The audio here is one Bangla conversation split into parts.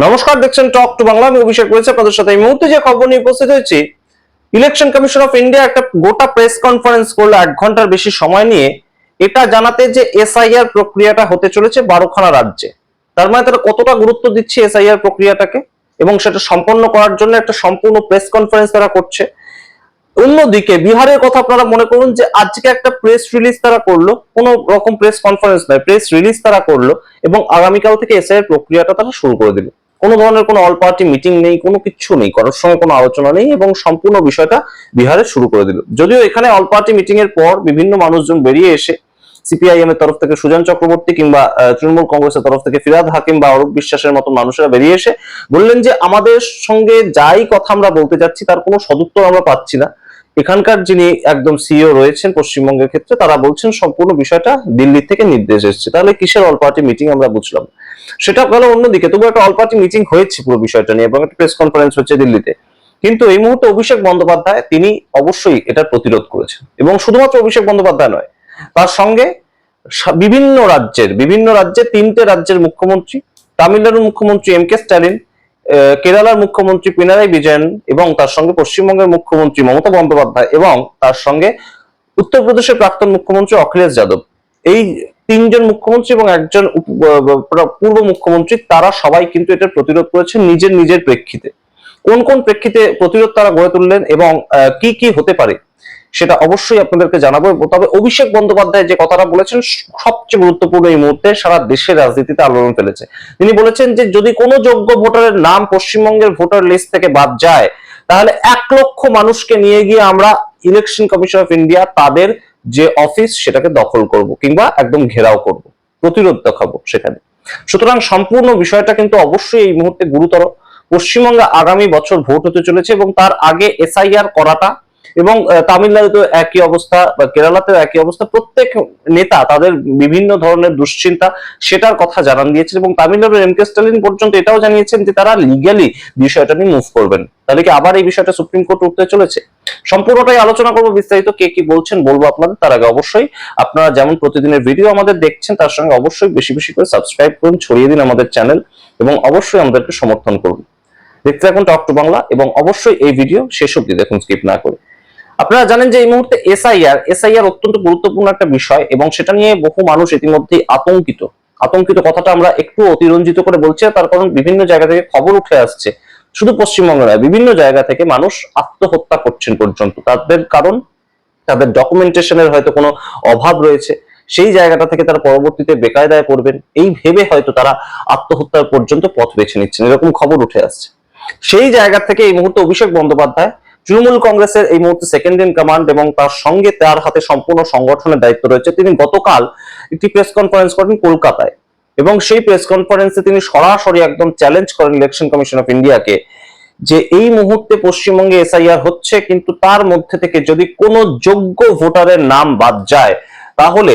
নমস্কার, দেখছেন টক টু বাংলা আমি অভিষেক রয়েছে। আপনাদের সাথে এই মুহূর্তে যে খবর নিয়ে উপস্থিত হয়েছি ইলেকশন কমিশন অফ ইন্ডিয়া একটা গোটা প্রেস কনফারেন্স করল এক ঘণ্টার বেশি সময় নিয়ে। এটা জানাতে যে এসআইআর প্রক্রিয়াটা হতে চলেছে বারোখানা রাজ্যে। তার মানে তারা কতটা গুরুত্ব দিচ্ছে এসআইআর প্রক্রিয়াটাকে? এবং সেটা সম্পন্ন করার জন্য একটা সম্পূর্ণ প্রেস কনফারেন্স তারা করছে। অন্যদিকে বিহারের কথা আপনারা মনে করুন যে, আজকে একটা প্রেস রিলিজ তারা করল। কোন রকম প্রেস কনফারেন্স নয় প্রেস রিলিজ তারা করল। এবং আগামীকাল থেকে এসআইআর প্রক্রিয়াটা তারা শুরু করে দিল কোনো ধরনের কোনো অল পার্টি মিটিং নেই, কোনো কিছু নেই, কারোর সঙ্গে কোনো আলোচনা নেই এবং সম্পূর্ণ বিষয়টা বিহারে শুরু করে দিল। যদিও এখানে অল পার্টি মিটিং এর পর বিভিন্ন মানুষজন বেরিয়ে এসে সিপিআইএম এর তরফ থেকে সুজন চক্রবর্তী কিংবা তৃণমূল কংগ্রেসের তরফ থেকে ফিরাদ হাকিম বা অরূপ বিশ্বাসের মতো মানুষেরা বেরিয়ে এসে বললেন যে, আমাদের সঙ্গে যাই কথা আমরা বলতে যাচ্ছি তার কোনো সদুত্তর আমরা পাচ্ছি না। এখানকার যিনি একদম সিও রয়েছেন পশ্চিমবঙ্গের ক্ষেত্রে, তারা বলছেন সম্পূর্ণ বিষয়টা দিল্লি থেকে নির্দেশ এসেছে। তাহলে কিসের অল পার্টি মিটিং আমরা বুঝলাম? সেটা গেল অন্যদিকে তবু একটা অল পার্টি মিটিং হয়েছে পুরো বিষয়টা নিয়ে, এবং একটা প্রেস কনফারেন্স হচ্ছে দিল্লিতে। কিন্তু এই মুহূর্তে অভিষেক বন্দ্যোপাধ্যায়, তিনি অবশ্যই এটার প্রতিরোধ করেছেন। এবং শুধুমাত্র অভিষেক বন্দ্যোপাধ্যায় নয়, তার সঙ্গে বিভিন্ন রাজ্যের, বিভিন্ন রাজ্যে তিনটে রাজ্যের মুখ্যমন্ত্রী, তামিলনাড়ুর মুখ্যমন্ত্রী এম কে স্ট্যালিন কেরালার মুখ্যমন্ত্রী পিনারাই বিজয়ন এবং তার সঙ্গে পশ্চিমবঙ্গের মুখ্যমন্ত্রী মমতা বন্দ্যোপাধ্যায় এবং তার সঙ্গে উত্তরপ্রদেশের প্রাক্তন মুখ্যমন্ত্রী অখিলেশ যাদব। এই তিনজন মুখ্যমন্ত্রী এবং একজন পূর্ব মুখ্যমন্ত্রী, তারা সবাই কিন্তু এটার প্রতিরোধ করেছেন নিজের নিজের প্রেক্ষিতে। কোন কোন প্রেক্ষিতে প্রতিরোধ তারা গড়ে তুললেন এবং কি কি হতে পারে? সেটা অবশ্যই আপনাদেরকে জানাব। তবে অভিষেক বন্দ্যোপাধ্যায় যে কথাটা বলেছেন, সবচেয়ে গুরুত্বপূর্ণ এই মুহূর্তে সারা দেশের রাজনীতিতে আলোড়ন ফেলেছে। তিনি বলেছেন যে, যদি কোনো যোগ্য ভোটারের নাম পশ্চিমবঙ্গের ভোটার লিস্ট থেকে বাদ যায়, তাহলে এক লক্ষ মানুষকে নিয়ে গিয়ে আমরা ইলেকশন কমিশন অফ ইন্ডিয়া তাদের যে অফিস সেটাকে দখল করব কিংবা একদম ঘেরাও করব, প্রতিরোধ দেখাবো সেখানে। সুতরাং সম্পূর্ণ বিষয়টা কিন্তু অবশ্যই এই মুহূর্তে গুরুতর। পশ্চিমবঙ্গে আগামী বছর ভোট হতে চলেছে এবং তার আগে এসআইআর করাটা এবং আহ, তামিলনাড়ুতেও একই অবস্থা বা কেরালাতেও একই অবস্থা। প্রত্যেক নেতা তাদের বিভিন্ন ধরনের দুশ্চিন্তা সেটার কথা জানান দিয়েছেন এবং তামিলনাড়ুর এম কে স্টালিন পর্যন্ত এটাও জানিয়েছেন যে তারা লিগালি বিষয়টা নিয়ে মুভ করবেন। তাহলে কি আবার এই বিষয়টা সুপ্রিম কোর্ট উঠতে চলেছে? সম্পূর্ণটাই আলোচনা করব বিস্তারিত কে কি বলছেন বলব আপনাদের। তার আগে অবশ্যই আপনারা যেমন প্রতিদিনের ভিডিও আমাদের দেখছেন তার সঙ্গে অবশ্যই বেশি বেশি করে সাবস্ক্রাইব করুন ছড়িয়ে দিন আমাদের চ্যানেল এবং অবশ্যই আমাদেরকে সমর্থন করুন। দেখতে থাকুন টক টু বাংলা এবং অবশ্যই এই ভিডিও শেষ অব্দি দেখুন স্কিপ না করে। আপনারা জানেন যে এই মুহূর্তে এসআইআর এসআইআর অত্যন্ত গুরুত্বপূর্ণ একটা বিষয় এবং সেটা নিয়ে বহু মানুষ ইতিমধ্যেই আতঙ্কিত। আতঙ্কিত কথাটা আমরা একটু অতিরঞ্জিত করে বলছি তার কারণ বিভিন্ন জায়গা থেকে খবর উঠে আসছে। শুধু পশ্চিমবঙ্গে নয়, বিভিন্ন জায়গা থেকে মানুষ আত্মহত্যা করছেন পর্যন্ত। তাদের কারণ, তাদের ডকুমেন্টেশনের হয়তো কোনো অভাব রয়েছে। সেই জায়গাটা থেকে তারা পরবর্তীতে বেকায়দায় পড়বেন। এই ভেবে হয়তো তারা আত্মহত্যার পর্যন্ত পথ বেছে নিচ্ছেন। এরকম খবর উঠে আসছে। সেই জায়গা থেকে এই মুহূর্তে অভিষেক বন্দ্যোপাধ্যায় তৃণমূল কংগ্রেসের এই মুহূর্তে সেকেন্ড ইন কমান্ড এবং তার সঙ্গে তার হাতে সম্পূর্ণ সংগঠনের দায়িত্ব রয়েছে। তিনি গতকাল একটি প্রেস কনফারেন্স করেন কলকাতায় এবং সেই প্রেস কনফারেন্সে তিনি সরাসরি একদম চ্যালেঞ্জ করেন ইলেকশন কমিশন অফ ইন্ডিয়াকে যে এই মুহূর্তে পশ্চিমবঙ্গে এসআইআর হচ্ছে, কিন্তু তার মধ্যে থেকে যদি কোনো যোগ্য ভোটারের নাম বাদ যায়, তাহলে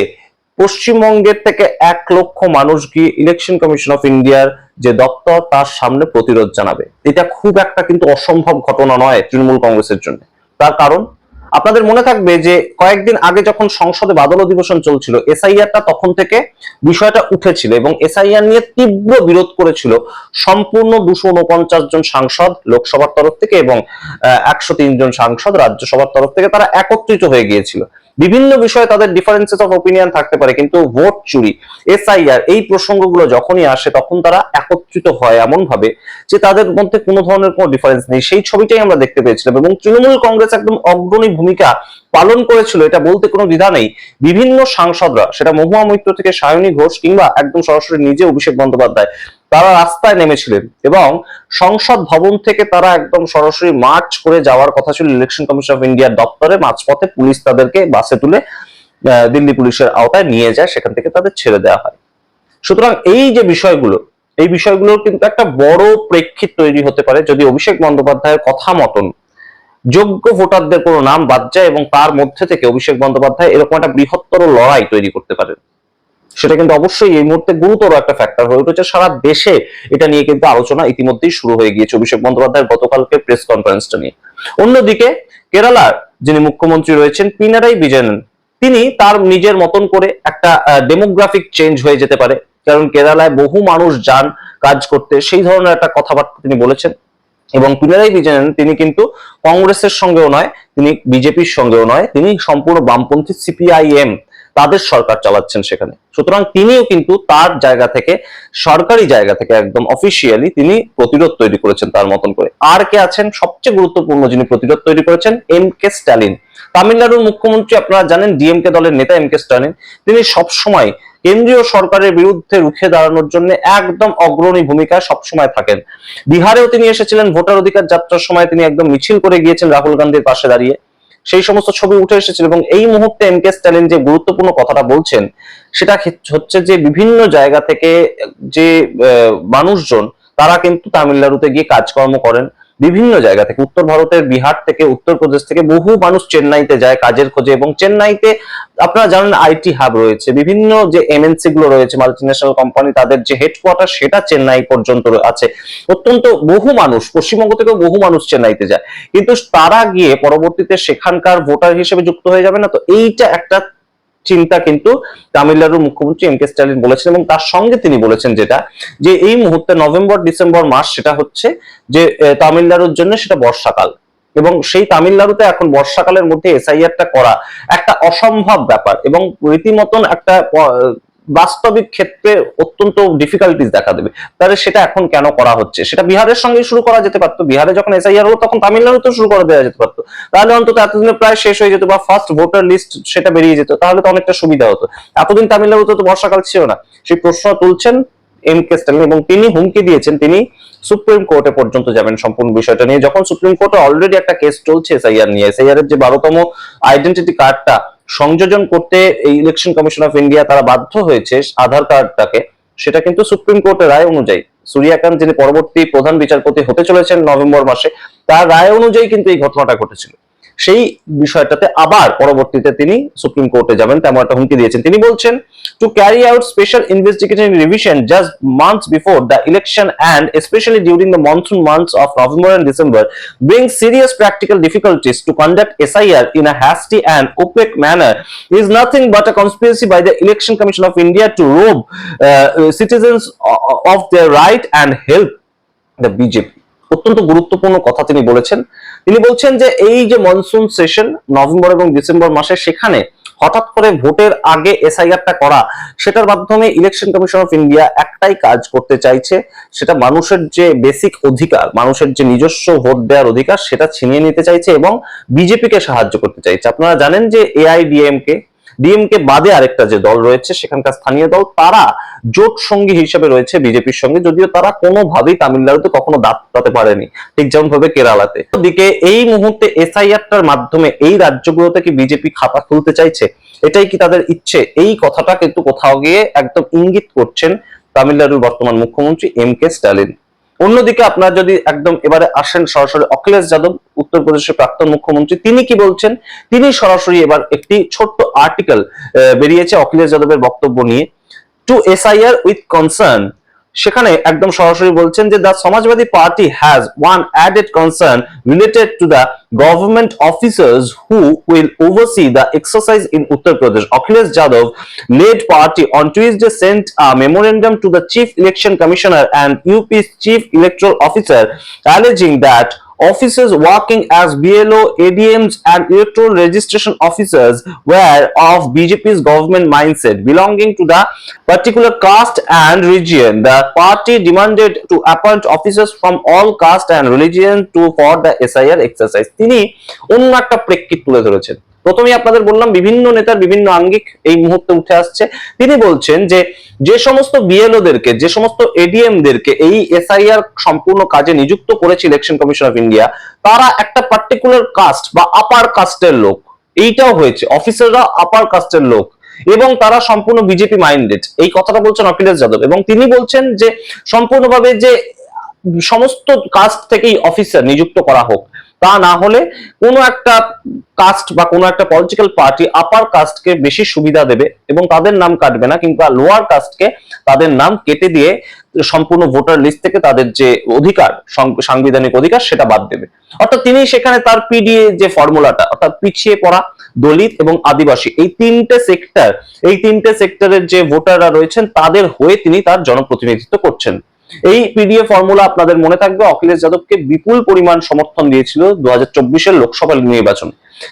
পশ্চিমবঙ্গের থেকে এক লক্ষ মানুষ গিয়ে ইলেকশন কমিশন অফ ইন্ডিয়ার যে দপ্তর, তার সামনে প্রতিরোধ জানাবে। এটা খুব একটা কিন্তু অসম্ভব ঘটনা নয় তৃণমূল কংগ্রেসের জন্য। তার কারণ, আপনাদের মনে থাকবে যে কয়েকদিন আগে যখন সংসদে বাদল অধিবেশন চলছিল, এসআইআরটা তখন থেকে বিষয়টা উঠেছিল এবং এসআইআর নিয়ে তীব্র বিরোধ করেছিল সম্পূর্ণ দুশো উনপঞ্চাশ জন সাংসদ লোকসভার তরফ থেকে এবং একশো জন সাংসদ রাজ্যসভার তরফ থেকে তারা একত্রিত হয়ে গিয়েছিল। বিভিন্ন বিষয়ে তাদের ডিফারেন্সেস অফ ওপিনিয়ন থাকতে পারে, কিন্তু ভোট চুরি এসআইআর এই প্রসঙ্গগুলো যখনই আসে, তখন তারা একত্রিত হয় এমন ভাবে যে তাদের মধ্যে কোনো ধরনের কোনো ডিফারেন্স নেই। সেই ছবিটাই আমরা দেখতে পেয়েছিলাম এবং তৃণমূল কংগ্রেস একদম অগ্রণী ভূমিকা পালন করেছিল, এটা বলতে কোনো দ্বিধা নেই। বিভিন্ন সাংসদরা, সেটা মহুয়া মৈত্র থেকে সায়নী ঘোষ কিংবা একদম সরাসরি নিজে অভিষেক বন্দ্যোপাধ্যায় তারা রাস্তায় নেমেছিলেন এবং সংসদ ভবন থেকে তারা একদম সরাসরি মার্চ করে যাওয়ার কথা ছিল। ইলেকশন কমিশন অফ ইন্ডিয়ার দপ্তরে মাঝপথে পুলিশ তাদেরকে বাসে তুলে দিল্লি পুলিশের আওতায় নিয়ে যায়, সেখান থেকে তাদের ছেড়ে দেওয়া হয়। সুতরাং এই যে বিষয়গুলো, এই বিষয়গুলোর কিন্তু একটা বড় প্রেক্ষিত তৈরি হতে পারে যদি অভিষেক বন্দ্যোপাধ্যায়ের কথা মতন। যোগ্য ভোটারদের কোনো নাম বাদ যায় এবং তার মধ্যে থেকে অভিষেক বন্দ্যোপাধ্যায় এরকম একটা বৃহত্তর লড়াই তৈরি করতে পারেন। সেটা কিন্তু অবশ্যই এই মুহূর্তে গুরুতর একটা ফ্যাক্টর হয়ে উঠেছে। সারা দেশে এটা নিয়ে কিন্তু আলোচনা ইতিমধ্যেই শুরু হয়ে গিয়েছে অভিষেক বন্দ্যোপাধ্যায়ের গতকালকে প্রেস কনফারেন্সটা নিয়ে। অন্যদিকে কেরালার যিনি মুখ্যমন্ত্রী রয়েছেন, পিনারাই বিজয়ন, তিনি তার নিজের মতন করে একটা ডেমোগ্রাফিক চেঞ্জ হয়ে যেতে পারে। কারণ কেরালায় বহু মানুষ যান কাজ করতে, সেই ধরনের একটা কথাবার্তা তিনি বলেছেন। এবং পিনারাই বিজয়ন, তিনি কিন্তু কংগ্রেসের সঙ্গেও নয়, তিনি বিজেপির সঙ্গেও নয়, তিনি সম্পূর্ণ বামপন্থী সিপিআইএম তাদের সরকার চালাচ্ছেন সেখানে। সুতরাং তিনিও কিন্তু তার জায়গা থেকে, সরকারি জায়গা থেকে একদম অফিসিয়ালি তিনি প্রতিরোধ তৈরি করেছেন তার মতন করে। আর কে আছেন? সবচেয়ে গুরুত্বপূর্ণ যিনি প্রতিরোধ তৈরি করেছেন, এম কে স্ট্যালিন। তামিলনাড়ুর মুখ্যমন্ত্রী আপনারা জানেন ডিএমকে দলের নেতা এম কে স্ট্যালিন। তিনি সবসময় কেন্দ্রীয় সরকারের বিরুদ্ধে রুখে দাঁড়ানোর জন্য একদম অগ্রণী ভূমিকায় সবসময় থাকেন। বিহারেও তিনি এসেছিলেন, ভোটার অধিকার যাত্রার সময় তিনি একদম মিছিল করে গিয়েছেন রাহুল গান্ধীর পাশে দাঁড়িয়ে। সেই সমস্ত ছবি উঠে এসেছিল এবং এই মুহূর্তে এম কে স্ট্যালিন যে গুরুত্বপূর্ণ কথাটা বলছেন, সেটা হচ্ছে যে বিভিন্ন জায়গা থেকে যে মানুষজন, তারা কিন্তু তামিলনাড়ুতে গিয়ে কাজকর্ম করেন। বিভিন্ন জায়গা থেকে, উত্তর ভারতের বিহার থেকে উত্তরপ্রদেশ থেকে বহু মানুষ চেন্নাইতে যায় কাজের খোঁজে এবং চেন্নাইতে আপনারা জানেন আইটি হাব রয়েছে। বিভিন্ন যে এমএনসি গুলো রয়েছে মাল্টিন্যাশনাল কোম্পানি তাদের যে হেডকোয়ার্টার সেটা চেন্নাই পর্যন্ত আছে। অত্যন্ত বহু মানুষ, পশ্চিমবঙ্গ থেকেও বহু মানুষ চেন্নাইতে যায়। কিন্তু তারা গিয়ে পরবর্তীতে সেখানকার ভোটার হিসেবে যুক্ত হয়ে যাবে না। তো এইটা একটা চিন্তা কিন্তু তামিলনাড়ুর মুখ্যমন্ত্রী এম কে স্ট্যালিন বলেছেন এবং তার সঙ্গে তিনি বলেছেন যেটা, যে এই মুহূর্তে নভেম্বর, ডিসেম্বর মাস সেটা হচ্ছে যে তামিলনাড়ুর জন্য সেটা বর্ষাকাল। এবং সেই তামিলনাড়ুতে এখন বর্ষাকালের মধ্যে এসআইআরটা করা একটা অসম্ভব ব্যাপার এবং রীতিমতন একটা বাস্তবিক ক্ষেত্রে অত্যন্ত ডিফিকাল্টিস দেখা দেবে। তাহলে সেটা এখন কেন করা হচ্ছে? সেটা বিহারের সঙ্গে শুরু করা যেতে পারতো। বিহারে যখন এসআইআর হলো, তখন তামিলনাড়ুতেও শুরু করে দেওয়া যেতে পারতো। তাহলে অন্তত এতদিনে প্রায় শেষ হয়ে যেত বা ফার্স্ট ভোটার লিস্ট সেটা বেরিয়ে যেত, তাহলে তো অনেকটা সুবিধা হতো। এতদিন তামিলনাড়ুতে তো বর্ষাকাল ছিল না। সেই প্রশ্ন তুলছেন এম কে স্ট্যালিন এবং তিনি হুমকি দিয়েছেন, তিনি সুপ্রিম কোর্টে পর্যন্ত যাবেন সম্পূর্ণ বিষয়টা নিয়ে। যখন সুপ্রিম কোর্টে অলরেডি একটা কেস চলছে এসআইআর নিয়ে। এসআইআর এর যে বারোতম আইডেন্টিটি কার্ডটা সংযোজন করতে এই ইলেকশন কমিশন অফ ইন্ডিয়া তারা বাধ্য হয়েছে আধার কার্ডটাকে। সেটা কিন্তু সুপ্রিম কোর্টের রায় অনুযায়ী। সুরিয়াকান্ত যিনি পরবর্তী প্রধান বিচারপতি হতে চলেছেন নভেম্বর মাসে, তার রায় অনুযায়ী কিন্তু এই ঘটনাটা ঘটেছিল। সেই বিষয়টাতে আবার পরবর্তীতে তিনি সুপ্রিম কোর্টে যাবেন তেমন একটা হুমকি দিয়েছেন তিনি বলছেন to carry out special investigation revision just months before the election and specially during the monsoon months of November and December practical difficulties to conduct SIR in a hasty and opaque manner is nothing but a conspiracy by the Election Commission of India to rob uh, citizens o- of their right and help the BJP. অত্যন্ত গুরুত্বপূর্ণ কথা তিনি বলেছেন। তিনি বলছেন যে এই যে মনসুন সেশন নভেম্বর এবং ডিসেম্বর মাসে সেখানে হঠাৎ করে ভোটের আগে এসআইআরটা করা, সেটার মাধ্যমে ইলেকশন কমিশন অফ ইন্ডিয়া একটাই কাজ করতে চাইছে, সেটা মানুষের যে বেসিক অধিকার, মানুষের যে নিজস্ব ভোট দেওয়ার অধিকার, সেটা ছিনিয়ে নিতে চাইছে এবং বিজেপিকে সাহায্য করতে চাইছে। আপনারা জানেন যে এআইডিএমকে ডিএমকে বাদে আরেকটা যে দল রয়েছে, সেখানকার স্থানীয় দল, তারা জোট সঙ্গী হিসেবে রয়েছে বিজেপির সঙ্গে, যদিও তারা কোনোভাবেই তামিলনাড়ুতে কখনো দাঁত পাতে পারেনি, ঠিক যেমন ভাবে কেরালাতে। দিকে এই মুহূর্তে এসআইআরটার মাধ্যমে এই রাজ্যগুলোতে কি বিজেপি খাতা খুলতে চাইছে, এটাই কি তাদের ইচ্ছে? এই কথাটা কিন্তু কোথাও গিয়ে একদম ইঙ্গিত করছেন তামিলনাড়ুর বর্তমান মুখ্যমন্ত্রী এম কে স্ট্যালিন। অন্যদিকে আপনার যদি একদম এবারে আসেন সরাসরি অখিলেশ যাদব উত্তরপ্রদেশের প্রাক্তন মুখ্যমন্ত্রী, তিনি কি বলছেন? তিনি সরাসরি এবার একটি ছোট্ট আর্টিকেল বেরিয়েছে অখিলেশ যাদবের বক্তব্য নিয়ে। টু এসআইআর উইথ কনসার্ন সেখানে একদম সরাসরি বলছেন যে the Samajwadi party has one added concern related to the government officers who will oversee the exercise in Uttar Pradesh Akhilesh Yadav led party on Tuesday sent a memorandum to the chief election commissioner and UP's chief electoral officer alleging that officers working as BLO, ADMs and electoral registration officers were of BJP's government mindset belonging to the particular caste and region. The party demanded to appoint officers from all caste and religion to for the SIR exercise. তিনি অন্য একটা প্রেক্ষিত তুলে ধরেছেন প্রথমেই আপনাদের বললাম, বিভিন্ন নেতার বিভিন্ন আঙ্গিক এই মুহূর্তে উঠে আসছে। তিনি বলছেন যে যে সমস্ত বিএলও দেরকে যে সমস্ত এডিএম দেরকে এই এসআইআর সম্পূর্ণ কাজে নিযুক্ত করেছে ইলেকশন কমিশন অফ ইন্ডিয়া, তারা একটা পার্টিকুলার কাস্ট বা আপার কাস্টের লোক। এইটাও হয়েছে। অফিসাররা আপার কাস্টের লোক। এবং তারা সম্পূর্ণ বিজেপি মাইন্ডেড এই কথাটা বলছেন অখিলেশ যাদব। এবং তিনি বলছেন যে, সম্পূর্ণভাবে যে সমস্ত কাস্ট থেকেই অফিসার নিযুক্ত করা হোক তা না হলে কোনো একটা কাস্ট বা কোনো একটা পলিটিক্যাল পার্টি আপার কাস্টকে বেশি সুবিধা দেবে এবং তাদের নাম কাটবে না কিংবা লোয়ার কাস্টকে তাদের নাম কেটে দিয়ে সম্পূর্ণ ভোটার লিস্ট থেকে তাদের যে অধিকার সাংবিধানিক অধিকার সেটা বাদ দেবে। অর্থাৎ তিনি সেখানে তার পিডিএ যে ফর্মুলাটা অর্থাৎ পিছিয়ে পড়া দলিত এবং আদিবাসী, এই তিনটে সেক্টর এই তিনটে সেক্টরের যে ভোটাররা রয়েছেন তাদের হয়ে তিনি তার জনপ্রতিনিধিত্ব করছেন। এই পিডিএ ফর্মুলা আপনাদের মনে থাকবে, অখিলেশ যাদবকে বিপুল পরিমাণ সমর্থন দিয়েছিল দু হাজার লোকসভা নির্বাচন।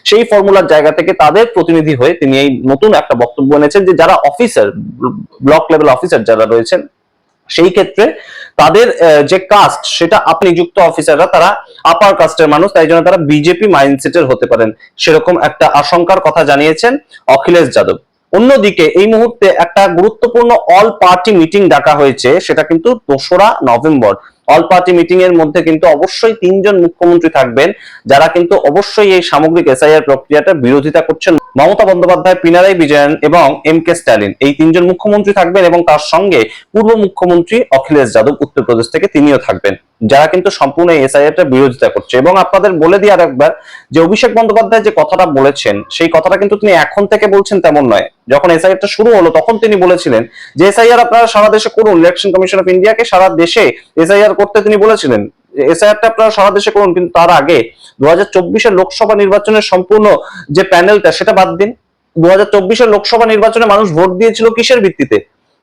সেই ফর্মুলার জায়গা থেকে তাদের প্রতিনিধি হয়ে তিনি এই নতুন একটা বক্তব্য এনেছেন যে যারা অফিসার ব্লক লেভেল অফিসার যারা রয়েছেন, সেই ক্ষেত্রে তাদের যে কাস্ট সেটা আপনি যুক্ত অফিসাররা তারা আপার কাস্টের মানুষ, তাই জন্য তারা বিজেপি মাইন্ডসেটের হতে পারেন। সেরকম একটা আশঙ্কার কথা জানিয়েছেন অখিলেশ যাদব। অন্যদিকে এই মুহূর্তে একটা গুরুত্বপূর্ণ অল পার্টি মিটিং ডাকা হয়েছে, সেটা কিন্তু দোসরা নভেম্বর। অল পার্টি মিটিং এর মধ্যে কিন্তু অবশ্যই তিনজন মুখ্যমন্ত্রী থাকবেন, যারা কিন্তু অবশ্যই এই সামগ্রিক এসআইআর প্রক্রিয়াটা বিরোধিতা করছেন। মমতা বন্দ্যোপাধ্যায়, পিনারাই বিজয়ন এবং এম কে স্ট্যালিন। এই তিনজন মুখ্যমন্ত্রী থাকবেন এবং তার সঙ্গে পূর্ব মুখ্যমন্ত্রী অখিলেশ যাদব উত্তরপ্রদেশ থেকে তিনিও থাকবেন, যারা কিন্তু সম্পূর্ণ এসআইআরটা বিরোধিতা করছে। এবং আপনাদের বলে দিয়ে আরেকবার যে অভিষেক বন্দ্যোপাধ্যায় যে কথাটা বলেছেন, সেই কথাটা কিন্তু তিনি এখন থেকে বলছেন তেমন নয়। যখন এসআইআরটা শুরু হলো, তখন তিনি বলেছিলেন যে এসআইআর আপনারা সারা দেশে করুন, ইলেকশন কমিশন অফ ইন্ডিয়াকে সারা দেশে এসআইআর করতে তিনি বলেছিলেন। এসআইআরটা আপনারা সারা দেশে করুন, কিন্তু তার আগে দু হাজার লোকসভা নির্বাচনের সম্পূর্ণ যে প্যানেলটা, সেটা বাদ দিন। দু হাজার লোকসভা নির্বাচনে মানুষ ভোট দিয়েছিল কিসের ভিত্তিতে?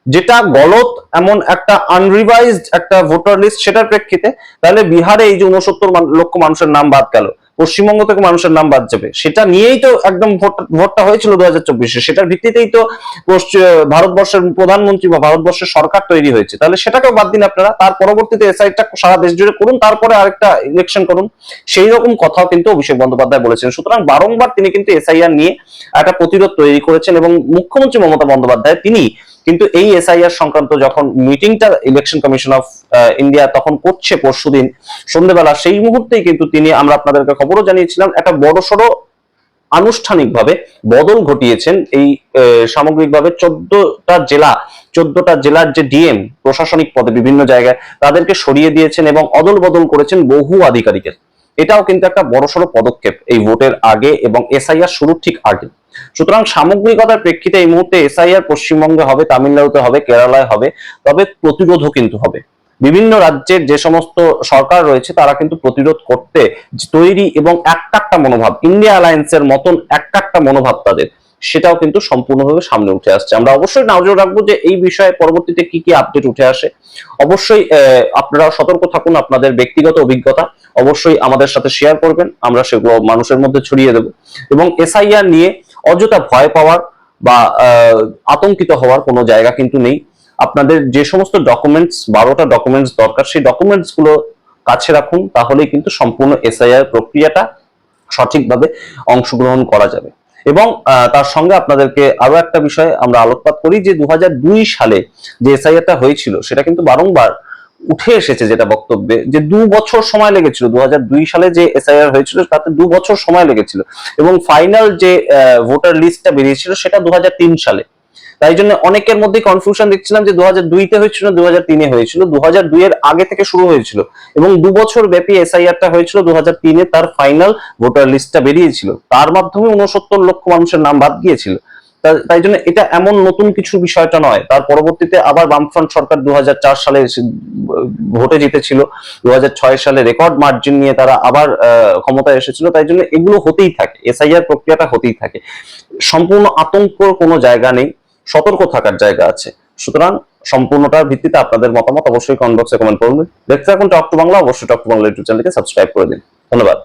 যেটা গলত এমন একটা আনরিভাইজড একটা ভোটার লিস্ট সেটার প্রেক্ষিতে। তাহলে বিহারে এই যে উনসত্তর লক্ষ মানুষের নাম বাদ গেল। পশ্চিমবঙ্গ থেকে মানুষের নাম বাদ যাবে। সেটা নিয়েই তো একদম ভোটটা হয়েছিল দু হাজার চব্বিশে। সেটার ভিত্তিতেই তো ভারতবর্ষের প্রধানমন্ত্রী বা ভারতবর্ষের সরকার তৈরি হয়েছে। তাহলে সেটাকেও বাদ দিন আপনারা। তার পরবর্তীতে এসআইটা সারা দেশ জুড়ে করুন, তারপরে আরেকটা ইলেকশন করুন। সেই রকম কথাও কিন্তু অভিষেক বন্দ্যোপাধ্যায় বলেছেন। সুতরাং বারংবার তিনি কিন্তু এসআইআর নিয়ে একটা প্রতিরোধ তৈরি করেছেন এবং মুখ্যমন্ত্রী মমতা বন্দ্যোপাধ্যায় তিনি কিন্তু এই এসআইআর সংক্রান্ত যখন মিটিংটা ইলেকশন কমিশন অফ ইন্ডিয়া তখন করছে পরশুদিন সন্ধ্যেবেলা সেই মুহূর্তেই কিন্তু তিনি আমরা আপনাদেরকে খবরও জানিয়েছিলাম, একটা বড় সড়ো আনুষ্ঠানিকভাবে বদল ঘটিয়েছেন এই সামগ্রিকভাবে চোদ্দটা জেলা, চোদ্দটা জেলার যে ডিএম প্রশাসনিক পদে বিভিন্ন জায়গায় তাদেরকে সরিয়ে দিয়েছেন এবং অদল বদল করেছেন বহু আধিকারিকের। এটাও কিন্তু একটা বড়সড় পদক্ষেপ এই ভোটের আগে এবং এসআইআর শুরুর ঠিক আগে সুতরাং সামগ্রিকতার প্রেক্ষিতে এই মুহূর্তে এসআইআর পশ্চিমবঙ্গে হবে, তামিলনাড়ুতে হবে, কেরালায় হবে, তবে প্রতিরোধও কিন্তু হবে। বিভিন্ন রাজ্যের যে সমস্ত সরকার রয়েছে, তারা কিন্তু প্রতিরোধ করতে তৈরি এবং একটা মনোভাব ইন্ডিয়া অ্যালায়েন্সের মতন একটা মনোভাব তাদের, সেটাও কিন্তু সম্পূর্ণভাবে সামনে উঠে আসছে। আমরা অবশ্যই নজর রাখব যে এই বিষয়ে পরবর্তীতে কি কি আপডেট উঠে আসে। অবশ্যই আপনারা সতর্ক থাকুন আপনাদের ব্যক্তিগত অভিজ্ঞতা, অবশ্যই আমাদের সাথে শেয়ার করবেন, আমরা সেগুলো মানুষের মধ্যে ছড়িয়ে দেব। এবং এসআইআর নিয়ে অযথা ভয় পাওয়ার বা আতঙ্কিত হওয়ার কোনো জায়গা কিন্তু নেই। আপনাদের যে সমস্ত ডকুমেন্টস বারোটা ডকুমেন্টস দরকার, সেই ডকুমেন্টসগুলো কাছে রাখুন, তাহলেই কিন্তু সম্পূর্ণ এসআইআর প্রক্রিয়াটা সঠিকভাবে অংশগ্রহণ করা যাবে। এবং তার সঙ্গে আপনাদেরকে আরও একটা বিষয় আমরা আলোকপাত করি যে দু হাজার দুই সালে যে এসআইআরটা হয়েছিল, সেটা কিন্তু বারংবার উঠে এসেছে যেটা বক্তব্যে, যে দু বছর সময় লেগেছিল দু হাজার দুই সালে যে এসআইআর হয়েছিল তাতে দু বছর সময় লেগেছিল। এবং ফাইনাল যে ভোটার লিস্টটা বেরিয়েছিল সেটা দু হাজার তিন সালে। তাই জন্য অনেকের মধ্যে কনফিউশন দেখছিলাম যে দু হাজার দুইতে হয়েছিল দু তিনে হয়েছিল। দু দুইয়ের আগে থেকে শুরু হয়েছিল। এবং দু বছর ব্যাপী এসআইআরটা হয়েছিল দু হাজার তিনে তার ফাইনাল ভোটার লিস্টটা বেরিয়েছিল। তার মাধ্যমে উনসত্তর লক্ষ মানুষের নাম বাদ গিয়েছিল। তাই জন্য এটা এমন নতুন কিছু বিষয়টা নয়। তার পরবর্তীতে আবার বামফ্রন্ট সরকার দু হাজার চার সালে ভোটে জিতেছিল। দু হাজার ছয় সালে রেকর্ড মার্জিন নিয়ে তারা আবার ক্ষমতায় এসেছিল। তাই জন্য এগুলো হতেই থাকে। এসআইআর প্রক্রিয়াটা হতেই থাকে। সম্পূর্ণ আতঙ্কর কোনো জায়গা নেই। সতর্ক থাকার জায়গা আছে। সুতরাং সম্পূর্ণটার ভিত্তিতে আপনাদের মতামত অবশ্যই কমেন্ট বক্সে কমেন্ট করবেন দেখতে থাকুন টক টু বাংলা অবশ্যই টক টু বাংলা ইউটিউব চ্যানেলকে সাবস্ক্রাইব করে দিন। ধন্যবাদ।